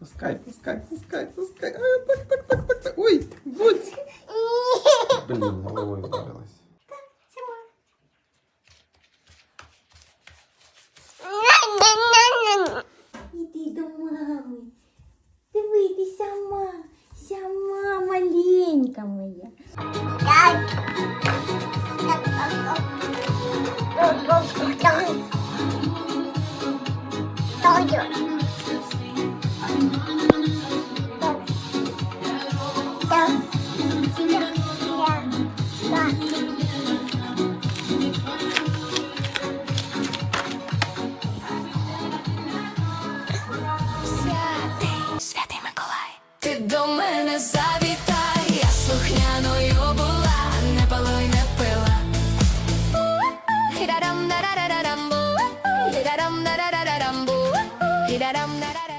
Пускай, пускай, пускай, пускай. А, так, так, так, так, так. Ой, будь. Блін, головою вдарилась. Іди до мами. Дивись, сама, сама маленька моя. Ой, до мене завітай, я слухняною була, не палой не пила. Гідарам-дарарарарам, гідарам-дарарарарам, гідарам-дарарарарам.